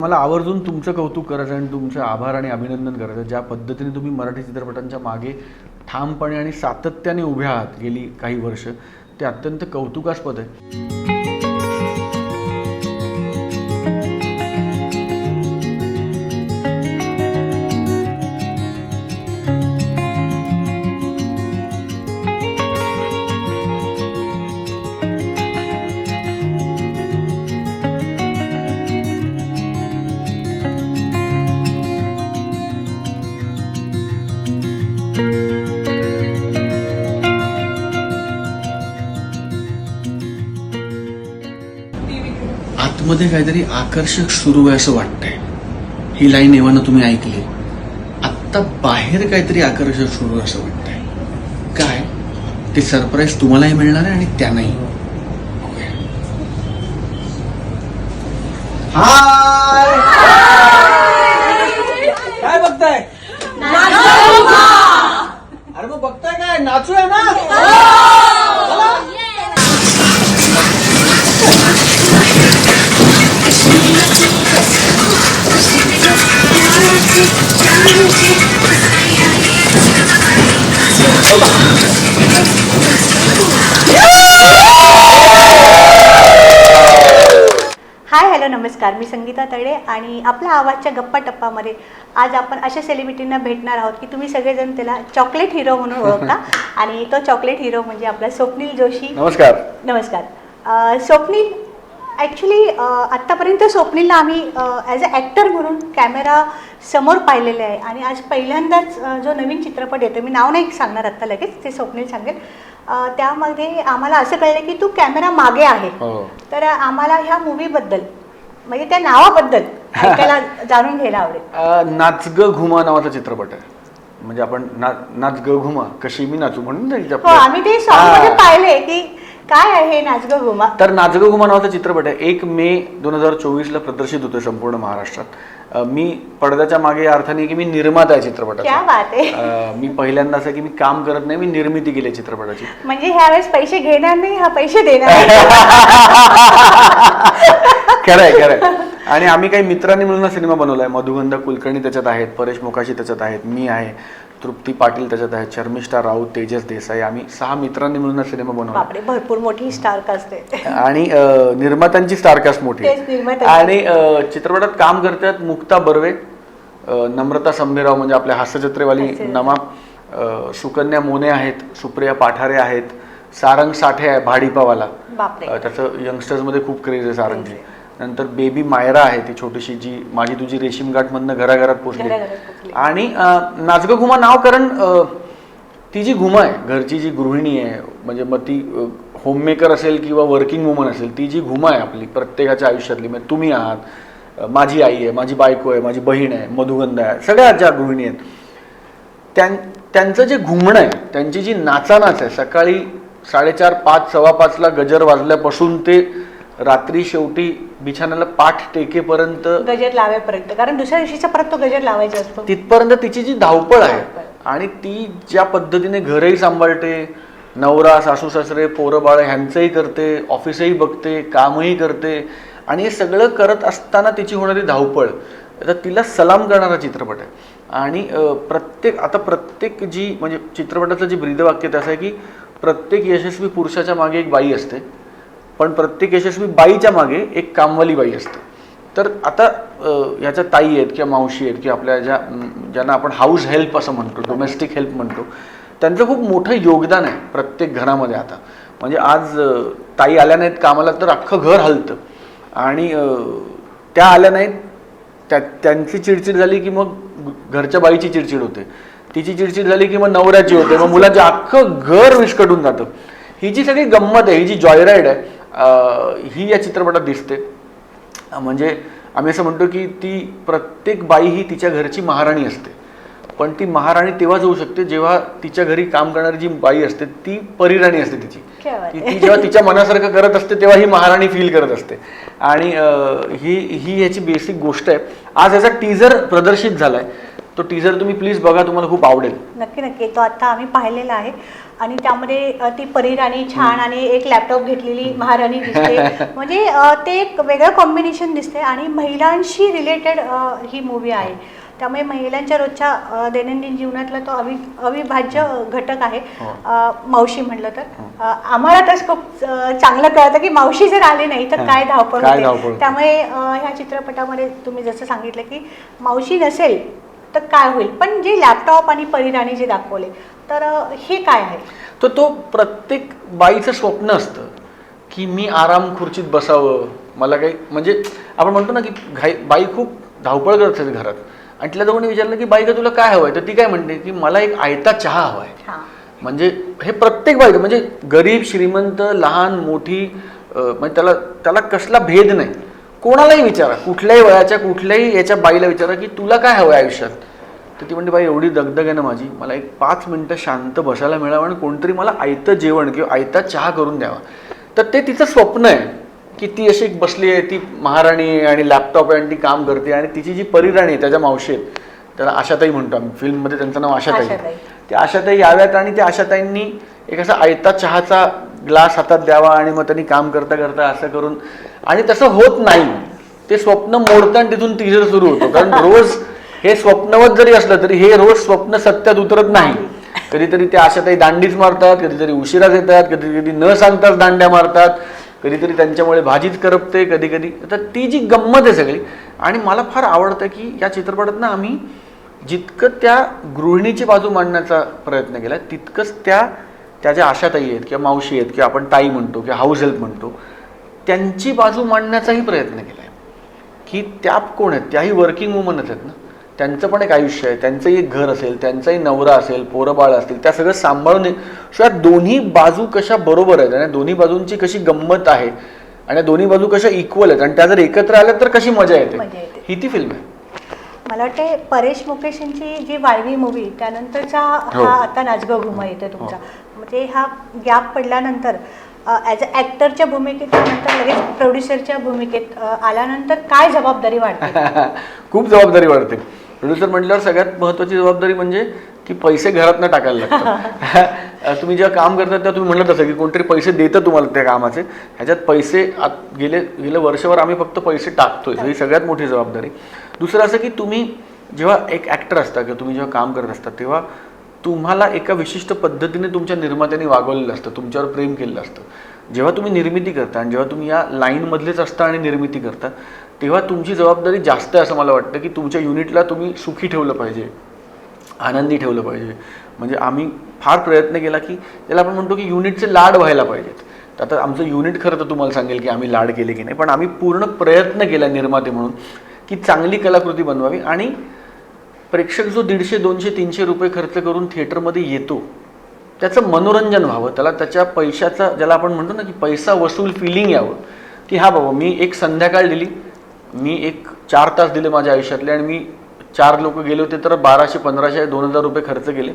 मला आवर्जून तुमचं कौतुक करायचं आणि तुमचे आभार आणि अभिनंदन करायचं. ज्या पद्धतीने तुम्ही मराठी चित्रपटांच्या मागे ठामपणे आणि सातत्याने उभ्या आहात गेली काही वर्ष ते अत्यंत कौतुकास्पद आहे. आतमध्ये काहीतरी आकर्षक सुरू आहे असं वाटतंय. ही लाईन एव्हाना तुम्ही ऐकली. आत्ता बाहेर काहीतरी आकर्षक सुरू आहे असं वाटतंय. काय? ते सरप्राईज तुम्हालाही मिळणार आहे आणि त्यांनाही. हाय! काय बघताय अरे मग बघताय काय नाचूया ना हाय नमस्कार मी संगीता तळे आणि आपल्या आवाजच्या गप्पा टप्पामध्ये आज आपण अशा सेलिब्रिटींना भेटणार आहोत की तुम्ही सगळेजण त्याला चॉकलेट हिरो म्हणून ओळखता. आणि तो चॉकलेट हिरो म्हणजे आपला स्वप्नील जोशी. नमस्कार. नमस्कार. स्वप्नील ॲक्च्युली आत्तापर्यंत स्वप्नीलला आम्ही ॲज अ ॲक्टर म्हणून कॅमेरा समोर पाहिलेले आहे. आणि आज पहिल्यांदाच जो नवीन चित्रपट येतो मी नाव नाही सांगणार आत्ता लगेच ते स्वप्नील सांगेल. त्यामध्ये आम्हाला असं कळलं की तू कॅमेरा मागे आहे. हो. तर आम्हाला ह्या मूवीबद्दल म्हणजे त्या नावाबद्दल ऐकायला जाणून घ्यायला आवडेल. नाच ग घुमा नावाचा चित्रपट आहे. म्हणजे आपण ना नाच ग घुमा कशी मी नाचू म्हणून त्याची हो आम्ही ते सॉन्गमध्ये पाहिले की काय आहे नाचगं घुमा? तर नाचगं घुमा नावाचा चित्रपट आहे. एक मे दोन हजार चोवीसला प्रदर्शित होतोय संपूर्ण महाराष्ट्रात. अ, मी पडद्याच्या मागे या अर्थाने की मी निर्माता आहे क्या चित्रपटाचा बात आहे. अ, मी पहिल्यांदा असं की मी काम करत नाही मी निर्मिती केली आहे चित्रपटाची. म्हणजे ह्यावेळेस पैसे घेणार नाही हा पैसे देणार. खरंय खरंय. आणि आम्ही काही मित्रांनी मिळून सिनेमा बनवलाय. मधुगंधा कुलकर्णी त्याच्यात आहेत परेश मोकाशी त्याच्यात आहेत मी आहे तृप्ती पाटील त्याच्यात आहेत शर्मिष्ठा राऊत तेजस देसाई. आम्ही सहा मित्रांनी मिळून सिनेमा बनवला बापरे भरपूर मोठी स्टार असते आणि अ, निर्मात्यांची स्टारकास्ट मोठी आहे. तेच. आणि अ, चित्रपटात काम करतात मुक्ता बर्वे अ, नम्रता संभेराव म्हणजे आपल्या हास्यचित्रेवाली हास्यचित्र. नमा अ, सुकन्या मोने आहेत सुप्रिया पाठारे आहेत सारंग साठे आहे भाडीपावाला. बापरे. अ, त्याचं यंगस्टर्समध्ये खूप क्रेज आहे सारंगची नंतर बेबी मायरा आहे ती छोटीशी जी माझी तुझी रेशीम गाठ मधनं घराघरात पोचली. आणि नाचगं घुमा नाव कारण ती जी घुमा आहे घरची जी गृहिणी आहे म्हणजे मग ती होममेकर असेल किंवा वर्किंग वुमन असेल ती जी घुमा आहे आपली प्रत्येकाच्या आयुष्यातली म्हणजे तुम्ही आहात माझी आई आहे माझी बायको आहे माझी बहीण आहे मधुगंधा आहे सगळ्या ज्या गृहिणी आहेत त्यां त्यांचं जे घुमणं आहे त्यांची जी नाचानाच आहे सकाळी साडेचार पाच सव्वा पाचला गजर वाजल्यापासून ते रात्री शेवटी बिछाण्याला पाठ टेकेपर्यंत गजर लावायपर्यंत कारण दुसऱ्या दिवशीचा परत तो गजर लावायचा असतो. तिथपर्यंत तिची जी धावपळ आहे आणि ती ज्या पद्धतीने घरही सांभाळते नवरा सासू सासरे पोरं बाळ ह्यांचंही करते ऑफिसही बघते कामही करते आणि हे सगळं करत असताना तिची होणारी धावपळ. आता तिला सलाम करणारा चित्रपट आहे. आणि प्रत्येक आता प्रत्येक जी म्हणजे चित्रपटाचं जे ब्रीदवाक्य ते असं आहे की प्रत्येक यशस्वी पुरुषाच्या मागे एक बाई असते. पण प्रत्येक यशस्वी बाईच्या मागे एक कामवाली बाई असते. तर आता ह्याच्या ताई आहेत किंवा मावशी आहेत किंवा आपल्या ज्या ज्यांना आपण हाऊस हेल्प असं म्हणतो डोमेस्टिक हेल्प म्हणतो त्यांचं खूप मोठं योगदान आहे प्रत्येक घरामध्ये आता. म्हणजे आज ताई आल्या नाहीत कामाला तर अख्खं घर हलतं. आणि त्या आल्या नाहीत त्या त्यांची चिडचिड झाली की मग घरच्या बाईची चिडचिड होते. तिची चिडचिड झाली की मग नवऱ्याची होते. मग मुलाचं अख्खं घर विस्कटून जातं. ही जी सगळी गंमत आहे ही जी जॉयराईड आहे ही या चित्रपटात दिसते. म्हणजे आम्ही असं म्हणतो की ती प्रत्येक बाई ही तिच्या घरची महाराणी असते. पण ती महाराणी तेव्हाच होऊ शकते जेव्हा तिच्या घरी काम करणारी जी बाई असते ती परिराणी असते तिची. ती जेव्हा तिच्या मनासारखं करत असते तेव्हा ही महाराणी फील करत असते. आणि ही ही याची बेसिक गोष्ट आहे. आज याचा टीजर प्रदर्शित झालाय. तो टीजर तुम्ही प्लीज बघा तुम्हाला खूप आवडेल. नक्की नक्की. तो आता आम्ही पाहिलेला आहे. आणि त्यामध्ये ती परिराणी छान आणि एक लॅपटॉप घेतलेली महाराणी दिसते. म्हणजे ते एक वेगळं कॉम्बिनेशन दिसते आणि महिलांशी रिलेटेड ही मूवी आहे. त्यामुळे महिलांच्या रोजच्या दैनंदिन जीवनातला तो अवि अविभाज्य घटक आहे. हो. मावशी म्हटलं तर. अ, आम्हाला तर खूप चांगलं कळतं की मावशी जर आली नाही तर हा. काय धावपळ होते. त्यामुळे ह्या चित्रपटामध्ये तुम्ही जसं सांगितलं की मावशी नसेल तर काय होईल? पण जे लॅपटॉप आणि परिराणी जे दाखवले तर हे काय आहे? तर तो प्रत्येक बाईचं स्वप्न असतं की मी आराम खुर्चीत बसावं. मला काही म्हणजे आपण म्हणतो ना की घाई बाई खूप धावपळ करत असते घरात. आणि तिला कोणी विचारलं की बाई का तुला काय हवंय? तर ती काय म्हणते की मला एक आयता चहा हवाय. हा. म्हणजे हे प्रत्येक बाई म्हणजे गरीब श्रीमंत लहान मोठी म्हणजे त्याला त्याला कसला भेद नाही. कोणालाही विचारा. कुठल्याही वयाच्या कुठल्याही याच्या बाईला विचारा की तुला काय हवं आयुष्यात? तर ती म्हणते बाई एवढी दगदग आहे ना माझी. मला एक पाच मिनटं शांत बसायला मिळावं आणि कोणतरी मला आयतं जेवण किंवा आयता चहा करून द्यावा. तर ते तिचं स्वप्न आहे की ती अशी बसली आहे ती महाराणी आहे आणि लॅपटॉप आहे आणि ती काम करते आणि तिची जी परिराणी आहे त्याच्या मावशी त्याला आशाताई म्हणतो आम्ही. फिल्ममध्ये त्यांचं नाव आशाताई. त्या आशाताई याव्यात आणि त्या आशाताईंनी एक असा आयता चहाचा ग्लास हातात द्यावा आणि मग त्यांनी काम करता करता असं करून आणि तसं होत नाही. ते स्वप्न मोडतं आणि तिथून टीजर सुरू होतो. कारण रोज हे स्वप्नवत जरी असलं तरी हे रोज स्वप्न सत्यात उतरत नाही. कधीतरी त्या आशाताई दांडीच मारतात कधीतरी उशिराच येतात कधी कधी न सांगताच दांड्या मारतात कधीतरी त्यांच्यामुळे भाजीच करपते कधी कधी तर ती जी गंमत आहे सगळी आणि मला फार आवडतं की या चित्रपटात ना आम्ही जितकं त्या गृहिणीची बाजू मांडण्याचा प्रयत्न केला तितकंच त्या त्या ज्या आशाताई आहेत किंवा मावशी आहेत किंवा आपण ताई म्हणतो किंवा हाऊस हेल्प म्हणतो त्यांची बाजू मांडण्याचाही प्रयत्न केला आहे की त्या कोण आहेत? त्याही वर्किंग वुमनच आहेत ना? त्यांचं पण एक आयुष्य आहे. त्यांचंही एक घर असेल त्यांचाही नवरा असेल पोरं बाळ असतील त्या सगळं सांभाळून शिवाय दोन्ही बाजू कशा बरोबर आहेत आणि दोन्ही बाजूंची कशी गंमत आहे आणि दोन्ही बाजू कशा इक्वल आहेत आणि त्या जर एकत्र आल्या तर कशी मजा येते. ही ती फिल्म आहे. मला वाटते परेश मुकेश यांची जी वाळवी मूवी त्यानंतरचा हो. हा. आता नाचगाव घुमा येतो तुमचा. म्हणजे हा गॅप पडल्यानंतर ॲज अ ॲक्टरच्या भूमिकेत त्यानंतर लगेच प्रोड्युसरच्या भूमिकेत आल्यानंतर काय जबाबदारी वाढते? खूप जबाबदारी वाढते. प्रोड्युसर म्हटल्यावर सगळ्यात महत्वाची जबाबदारी म्हणजे की पैसे घरात न टाकायला लागतात. तुम्ही जेव्हा काम करता तेव्हा तुम्ही म्हणलं तसं की कोणतरी पैसे देतं तुम्हाला त्या कामाचे. ह्याच्यात पैसे आत- गेले गेले वर्षभर आम्ही फक्त पैसे टाकतोय. ही सगळ्यात मोठी जबाबदारी. दुसरं असं की तुम्ही जेव्हा एक ॲक्टर असता किंवा तुम्ही जेव्हा काम करत असता तेव्हा तुम्हाला एका विशिष्ट पद्धतीने तुमच्या निर्मात्याने वागवलेलं असतं तुमच्यावर प्रेम केलेलं असतं. जेव्हा तुम्ही निर्मिती करता आणि जेव्हा तुम्ही या लाईनमधलेच असता आणि निर्मिती करता तेव्हा तुमची जबाबदारी जास्त आहे असं मला वाटतं की तुमच्या युनिटला तुम्ही सुखी ठेवलं पाहिजे. आनंदी ठेवलं पाहिजे. म्हणजे आम्ही फार प्रयत्न केला की त्याला आपण म्हणतो की युनिटचे लाड व्हायला पाहिजेत. तर आता आमचं युनिट खरं तर तुम्हाला सांगेल की आम्ही लाड केले की नाही पण आम्ही पूर्ण प्रयत्न केला निर्माते म्हणून की चांगली कलाकृती बनवावी आणि प्रेक्षक जो दीडशे दोनशे तीनशे रुपये खर्च करून थिएटरमध्ये येतो त्याचं मनोरंजन व्हावं. त्याला त्याच्या पैशाचा ज्याला आपण म्हणतो ना की पैसा वसूल फिलिंग यावं. की हा बाबा मी एक संध्याकाळ दिली मी एक चार तास दिले माझ्या आयुष्यातले आणि मी चार लोक गेले होते तर बाराशे पंधराशे दोन हजार रुपये खर्च केले.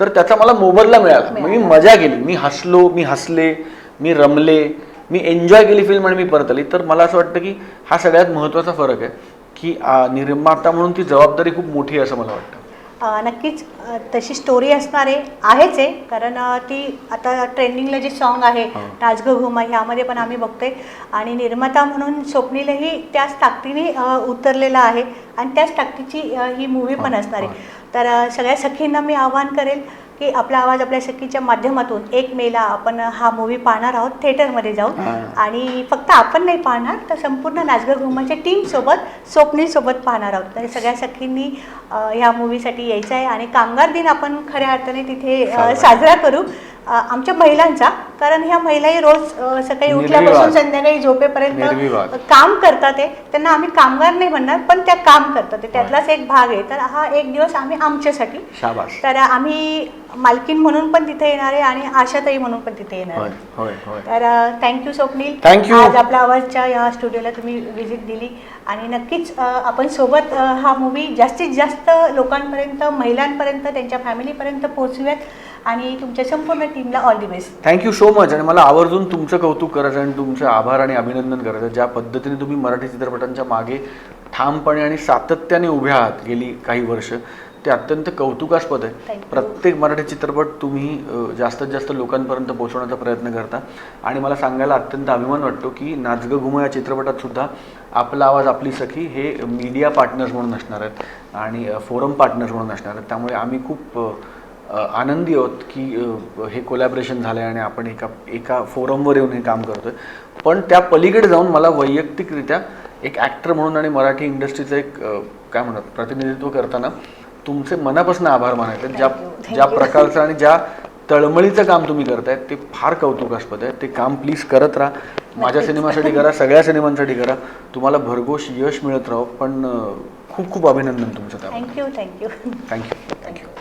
तर त्याचा मला मोबदला मिळाला. मग मी मजा केली. मी हसलो मी हसले मी रमले मी एन्जॉय केली फिल्म आणि मी परत आली. तर मला असं वाटतं की हा सगळ्यात महत्त्वाचा फरक आहे की निर्माता म्हणून ती जबाबदारी खूप मोठी आहे असं मला वाटतं. नक्कीच तशी स्टोरी असणार आहे आहेच आहे कारण ती आता ट्रेंडिंगला जे सॉन्ग आहे हो. घुमा ह्यामध्ये पण आम्ही बघतोय आणि निर्माता म्हणून स्वप्नीलही त्याच ताकदीने उतरलेला आहे आणि त्याच ताकदीची ही मूवी पण हो, असणार हो. आहे तर अ, सगळ्या सखींना मी आवाहन करेल की आपला आवाज आपल्या सखीच्या माध्यमातून एक मेला आपण हा मूवी पाहणार आहोत थिएटरमध्ये जाऊन. आणि फक्त आपण नाही पाहणार तर संपूर्ण नाचगं घुमाच्या टीमसोबत स्वप्नीलसोबत पाहणार आहोत तर सगळ्या सखींनी ह्या मूवीसाठी यायचं आहे आणि कामगार दिन आपण खऱ्या अर्थाने तिथे साजरा. करू आमच्या महिलांचा. कारण ह्या महिलाही रोज सकाळी उठल्यापासून. संध्याकाळी झोपेपर्यंत. काम करतात आहे त्यांना आम्ही कामगार नाही म्हणणार पण त्या काम करतात. त्यातलाच एक भाग आहे. तर हा एक दिवस आम्ही आमच्यासाठी. तर आम्ही मालकीन म्हणून पण तिथे येणार आहे आणि आशाताई म्हणून पण तिथे येणार आहे. तर थँक्यू स्वप्नील. You. आज आपल्या आवाजच्या या स्टुडिओला तुम्ही व्हिजिट दिली. आणि नक्कीच आपण सोबत हा मूवी जास्तीत जास्त लोकांपर्यंत महिलांपर्यंत त्यांच्या फॅमिलीपर्यंत पोहोचूयात. आणि तुमच्या संपूर्ण टीमला all the best thank you so much आणि मला आवर्जून तुमचं कौतुक करायचं आणि तुमचे आभार आणि अभिनंदन करायचं. ज्या पद्धतीने तुम्ही मराठी चित्रपटांच्या मागे ठामपणे आणि सातत्याने उभ्या आहात गेली काही वर्ष ते अत्यंत कौतुकास्पद आहे. प्रत्येक मराठी चित्रपट तुम्ही जास्तीत जास्त लोकांपर्यंत पोहोचवण्याचा प्रयत्न करता. आणि मला सांगायला अत्यंत अभिमान वाटतो की नाचगं घुमं या चित्रपटात सुद्धा आपला आवाज आपली सखी हे मीडिया पार्टनर्स म्हणून असणार आहेत. आणि फोरम पार्टनर्स म्हणून असणार आहेत. त्यामुळे आम्ही खूप आनंदी आहोत की हे कोलॅबरेशन झालं आहे आणि आपण एका एका फोरमवर येऊन हे काम करतोय. पण त्या पलीकडे जाऊन मला वैयक्तिकरित्या एक ॲक्टर म्हणून आणि मराठी इंडस्ट्रीचं एक काय म्हणत प्रतिनिधित्व करताना तुमचे मनापासून आभार मानायचे. ज्या ज्या. प्रकारचं आणि ज्या तळमळीचं काम तुम्ही करताय ते फार कौतुकास्पद आहे. ते काम प्लीज करत राहा. माझ्या. सिनेमासाठी करा सगळ्या सिनेमांसाठी करा. तुम्हाला भरघोष यश मिळत राहो. पण खूप खूप अभिनंदन तुमचं त्यामुळे थँक्यू थँक्यू थँक्यू थँक्यू